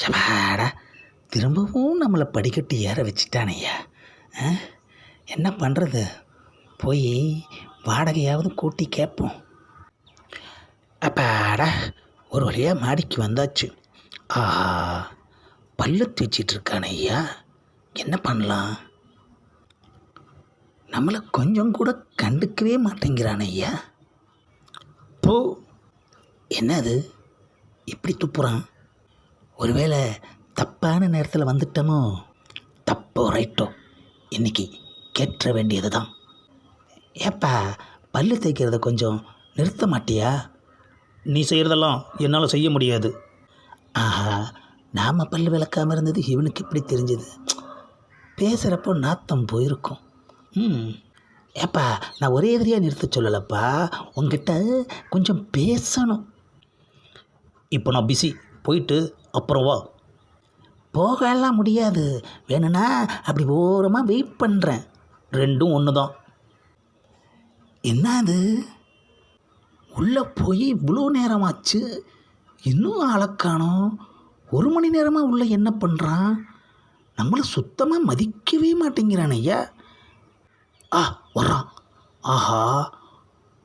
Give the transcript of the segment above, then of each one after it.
ஷபாடா திரும்பவும் நம்மளை படிக்கட்டு ஏற வச்சுட்டானையா ஆ? என்ன பண்ணுறது போய் வாடகையாவது கூட்டி கேட்போம் அப்பாடா ஒரு வழியாக மாடிக்கு வந்தாச்சு. ஆஹா பல்லு தேய்ச்சிட்டு ஐயா என்ன பண்ணலாம்? நம்மளை கொஞ்சம் கூட கண்டுக்கவே மாட்டேங்கிறானே ஐயா போ என்னது? இப்படி துப்புறான். ஒருவேளை தப்பான நேரத்தில் வந்துட்டோமோ? தப்போ ரைட்டோ இன்னைக்கு கேட்ட வேண்டியது தான் ஏப்பா பல்லு தேய்க்கிறத கொஞ்சம் நிறுத்த மாட்டியா? நீ செய்கிறதெல்லாம் என்னால் செய்ய முடியாது. ஆஹா நாம் பல்லு விளக்காமல் இருந்தது இவனுக்கு எப்படி தெரிஞ்சது? பேசுகிறப்போ நாத்தம் போயிருக்கும். ம். ஏப்பா நான் ஒரே எதிரியாக நிறுத்த சொல்லலப்பா. உங்ககிட்ட கொஞ்சம் பேசணும். இப்போ நான் பிஸி போயிட்டு அப்புறம் வா. போகலாம் முடியாது. வேணும்னா அப்படி ஓரமாக வெயிட் பண்ணுறேன் ரெண்டும் ஒன்று தான் என்ன அது உள்ளே போய் இவ்வளோ நேரமாச்சு? இன்னும் ஆளக்கானோம் ஒரு மணி நேரமாக உள்ளே என்ன பண்ணுறான் நம்மளை சுத்தமாக மதிக்கவே மாட்டேங்கிறான் ஐயா. ஆ வர்றான். ஆஹா.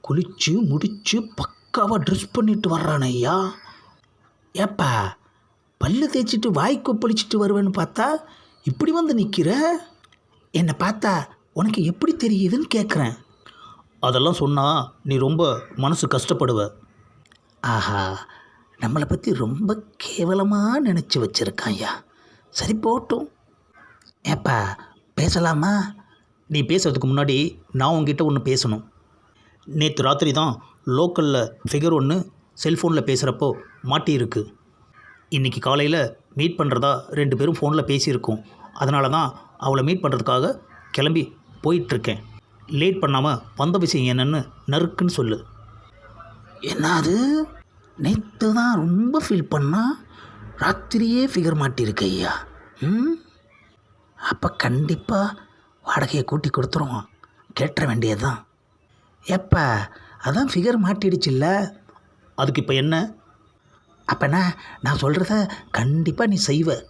குளிச்சு முடிச்சு பக்காவாக ட்ரெஸ் பண்ணிட்டு வர்றான் ஐயா. ஏப்பா பல்லு தேய்ச்சிட்டு வாய் கொப்பளிச்சிட்டு வருவேன்னு பார்த்தா இப்படி வந்து நிற்கிற என்னை பார்த்தா உனக்கு எப்படி தெரியுதுன்னு கேட்குறேன் அதெல்லாம் சொன்னால் நீ ரொம்ப மனசு கஷ்டப்படுவ. ஆஹா நம்மளை பற்றி ரொம்ப கேவலமாக நினச்சி வச்சுருக்கான் ஐயா. சரி போட்டும். ஏப்பா பேசலாமா? நீ பேசுறதுக்கு முன்னாடி நான் உங்ககிட்ட ஒன்று பேசணும். நேற்று ராத்திரி தான் லோக்கலில் ஃபிகர் ஒன்று செல்ஃபோனில் பேசுகிறப்போ மாட்டியிருக்கு. இன்றைக்கி காலையில் மீட் பண்ணுறதா ரெண்டு பேரும் ஃபோனில் பேசியிருக்கோம். அதனால தான் அவளை மீட் பண்ணுறதுக்காக கிளம்பி போயிட்டுருக்கேன். லேட் பண்ணாமல் வந்த விஷயம் என்னன்னு நறுக்குன்னு சொல்லு. என்னது? நேற்று தான் ரொம்ப ஃபீல் பண்ணா? ராத்திரியே ஃபிகர் மாட்டியிருக்கு ஐயா. ம்? அப்போ கண்டிப்பாக வாடகையை கூட்டி கொடுத்துருவோம். கேட்டுற வேண்டியதுதான். ஏப்பா அதான் ஃபிகர் மாட்டிடுச்சுல்ல. அதுக்கு இப்போ என்ன? அப்போனா நான் சொல்கிறத கண்டிப்பாக நீ செய்வ.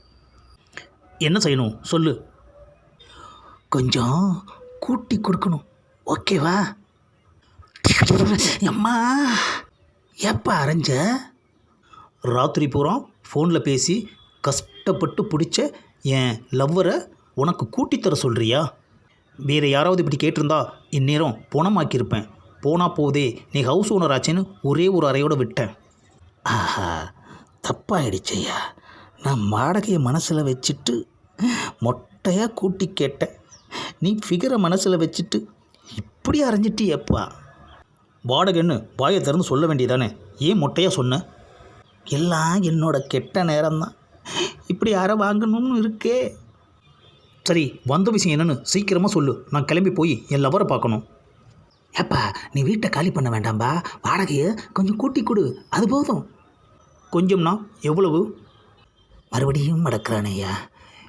என்ன செய்யணும்? சொல்லு. கொஞ்சம் கூட்டி கொடுக்கணும். ஓகேவா அம்மா எப்போ அரைஞ்ச? ராத்திரி பூரா ஃபோனில் பேசி கஷ்டப்பட்டு பிடிச்ச என் லவ்வரை உனக்கு கூட்டித்தர சொல்கிறியா வேறு யாராவது இப்படி கேட்டிருந்தா இந்நேரம் பணமாக்கியிருப்பேன் போனால் போதே நீ ஹவுஸ் ஓனர் ஆச்சேன்னு ஒரே ஒரு அறையோடு விட்டேன். ஆஹா தப்பாயிடுச்சையா நான் வாடகையை மனசில் வச்சுட்டு மொட்டையாக கூட்டி கேட்டேன். நீ ஃபிகரை மனசில் வச்சுட்டு இப்படி அரைஞ்சிட்டியப்பா. வாடகைன்னு வாயை திறந்து சொல்ல வேண்டியதானே? ஏன் மொட்டையாக சொன்ன? எல்லாம் என்னோட கெட்ட நேரம்தான். இப்படி அரை வாங்கணும்னு இருக்கே. சரி வந்த விஷயம் என்னன்னு சீக்கிரமாக சொல்லு. நான் கிளம்பி போய் என் லவரை பார்க்கணும். ஏப்பா நீ வீட்டை காலி பண்ண வேண்டாம்பா. வாடகையை கொஞ்சம் கூட்டி கொடு. அது போதும். கொஞ்சம்னா எவ்வளவு? மறுபடியும் மடக்கிறானேயா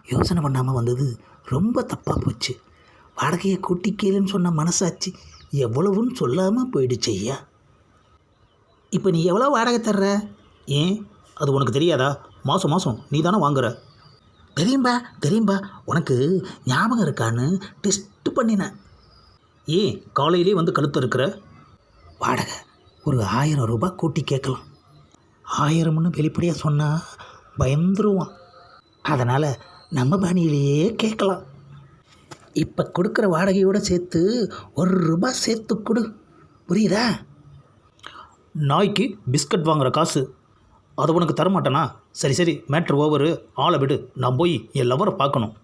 யோசனை பண்ணாமல் வந்தது ரொம்ப தப்பாக போச்சு. வாடகையை கூட்டி கேளுன்னு சொன்ன மனசாச்சு எவ்வளவுன்னு சொல்லாமல் போயிடுச்சு ஐயா இப்போ நீ எவ்வளோ வாடகை தர்ற? ஏன்? அது உனக்கு தெரியாதா? மாதம் மாதம் நீ தானே வாங்குற. தெரியும்பா தெரியும்பா. உனக்கு ஞாபகம் இருக்கான்னு டெஸ்ட் பண்ணினேன். ஏன் காலையிலே வந்து கழுத்து இருக்கிற? வாடகை ஒரு ஆயிரம் ரூபாய் கூட்டி கேட்கலாம். ஆயிரம்னு வெளிப்படையாக சொன்னால் பயந்துருவான். அதனால் நம்ம பாணியிலேயே கேட்கலாம். இப்போ கொடுக்குற வாடகையோடு சேர்த்து ஒரு ரூபாய் சேர்த்து கொடு. புரியுதா? நாய்க்கு பிஸ்கட் வாங்குற காசு. அதை உனக்கு தரமாட்டேனா? சரி சரி மேட்ரு ஓவரு ஆளை விடு. நான் போய் என் லவரை பார்க்கணும்.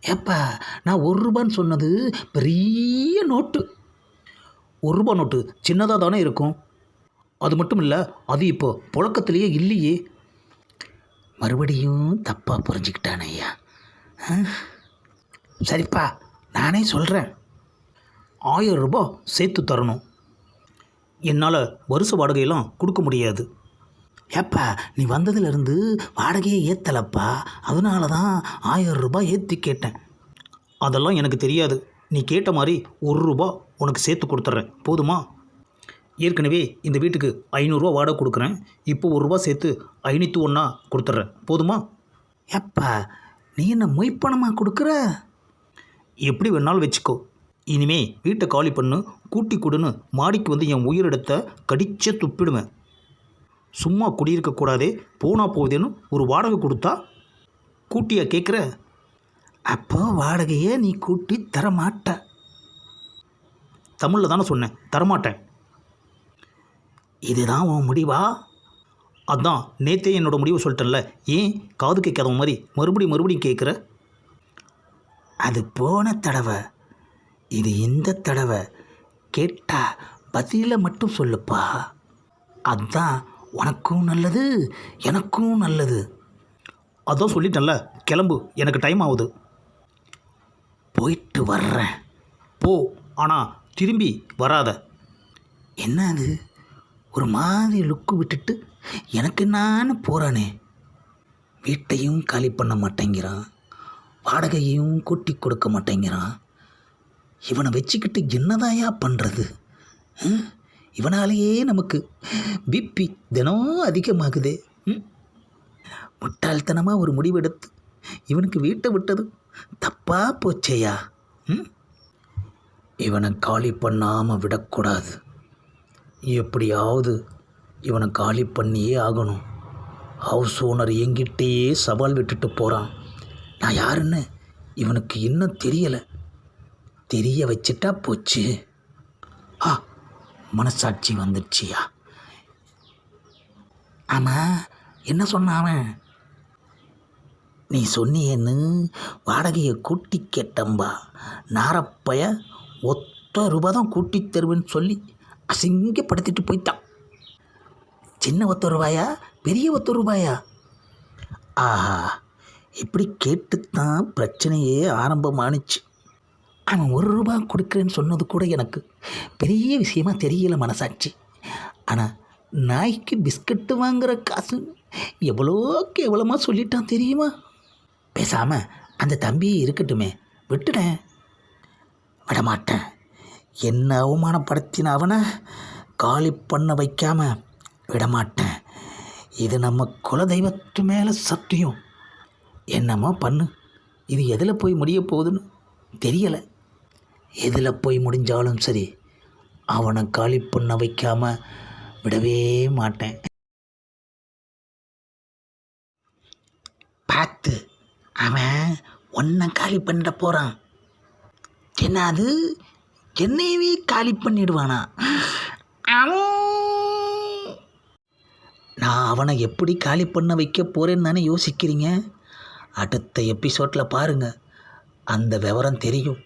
ஏப்பா நான் ஒரு ரூபான்னு சொன்னது பெரிய நோட்டு. ஒரு ரூபா நோட்டு சின்னதாக தானே இருக்கும். அது மட்டும் இல்லை அது இப்போ புழக்கத்திலேயே இல்லையே. மறுபடியும் தப்பாக புரிஞ்சுக்கிட்டானே ஐயா. ஆ? சரிப்பா நானே சொல்கிறேன் ஆயிரம் ரூபாய் சேர்த்து தரணும். என்னால் வருஷ வாடகையெல்லாம் கொடுக்க முடியாது. ஏப்பா நீ வந்ததுலேருந்து வாடகையை ஏற்றலப்பா அதனால தான் ஆயிரம் ரூபாய் ஏற்றி கேட்டேன். அதெல்லாம் எனக்கு தெரியாது. நீ கேட்ட மாதிரி ஒரு ரூபா உனக்கு சேர்த்து கொடுத்துட்றேன். போதுமா? ஏற்கனவே இந்த வீட்டுக்கு ஐநூறுரூவா வாடகை கொடுக்குறேன். இப்போ ஒரு ரூபா சேர்த்து ஐநூற்றி ஒன்றா கொடுத்துட்றேன். போதுமா? ஏப்பா நீ என்ன மொய்ப்பணமாக கொடுக்குற? எப்படி வேணாலும் வச்சுக்கோ. இனிமே வீட்டை காலி பண்ணு கூட்டி கொடுன்னு மாடிக்கு வந்து என் உயிரிடத்தை கடிச்சே துப்பிடுவேன். சும்மா குடியிருக்கக்கூடாதே போனா போகுதேன்னு ஒரு வாடகை கொடுத்தா? கூட்டியா கேட்குற அப்போ வாடகையை நீ கூட்டி தர மாட்ட தமிழில் தானே சொன்னேன் தரமாட்டேன். இதுதான் உன் முடிவா? அதான் நேற்றே என்னோட முடிவை சொல்லிட்டேன்ல. ஏன்? காது கேட்காத மாதிரி மறுபடியும் மறுபடியும் கேட்குற? அது போன தடவை. இது இந்த தடவை. கேட்டா பதிலை மட்டும் சொல்லுப்பா. அதான் உனக்கும் நல்லது எனக்கும் நல்லது. அதான் சொல்லிட்டேன்ல. கிளம்பு. எனக்கு டைம் ஆகுது. போயிட்டு வர்றேன். போ. ஆனால் திரும்பி வராத. என்ன அது? ஒரு மாதிரி லுக்கு விட்டுட்டு எனக்கு என்னான்னு போகிறானே வீட்டையும் காலி பண்ண மாட்டேங்கிறான். வாடகையையும் கூட்டி கொடுக்க மாட்டேங்கிறான். இவனை வச்சுக்கிட்டு என்னதாயா பண்ணுறது இவனாலேயே நமக்கு பிபி தினம் அதிகமாகுதே. ம்? முட்டாள்தனமாக ஒரு முடிவெடுத்து இவனுக்கு வீட்டை விட்டது தப்பாக போச்சேயா? ம்? இவனை காலி பண்ணாமல் விடக்கூடாது. எப்படியாவது இவனை காலி பண்ணியே ஆகணும். ஹவுஸ் ஓனர் என்கிட்டயே சவால் விட்டுட்டு போகிறான் நான் யாருன்னு இவனுக்கு இன்னும் தெரியலை. தெரிய வச்சிட்டா போச்சு. ஆ மனசாட்சி வந்துடுச்சியா ஆமாம் என்ன சொன்னான் அவன்? நீ சொன்னியேன்னு வாடகையை கூட்டி கேட்டம்பா. நாரப்பைய ஒத்த ரூபா தான் கூட்டி தருவேன்னு சொல்லி அசிங்கப்படுத்திட்டு போயிட்டான். சின்ன ஒத்த ரூபாயா பெரிய ஒத்த ரூபாயா ஆஹா இப்படி கேட்டுத்தான் பிரச்சனையே ஆரம்பமானுச்சு. அவன் ஒரு ரூபா கொடுக்குறேன்னு சொன்னது கூட எனக்கு பெரிய விஷயமா தெரியல மனசாட்சி. ஆனால் நாய்க்கு பிஸ்கட்டு வாங்குற காசு எவ்வளோ கேவலமாக சொல்லிட்டான் தெரியுமா? பேசாமல் அந்த தம்பி இருக்கட்டுமே விட்டுடேன் விடமாட்டேன். என்ன அவமானப்படுத்தின அவனை? காலி பண்ண வைக்காம விடமாட்டேன். இது நம்ம குலதெய்வத்து மேலே சத்தியம். என்னமோ பண்ணு. இது எதில் போய் முடிய போகுதுன்னு தெரியலை. எதில் போய் முடிஞ்சாலும் சரி அவனை காலி பண்ண வைக்காம விடவே மாட்டேன். பார்த்து அவன் ஒன்றை காலி பண்ணிட போகிறான் என்ன அது என்னையவே காலி பண்ணிடுவானா? நான் அவனை எப்படி காலி பண்ண வைக்க போகிறேன்னு தானே யோசிக்கிறீங்க? அடுத்த எபிசோடில் பாருங்கள் அந்த விவரம் தெரியும்.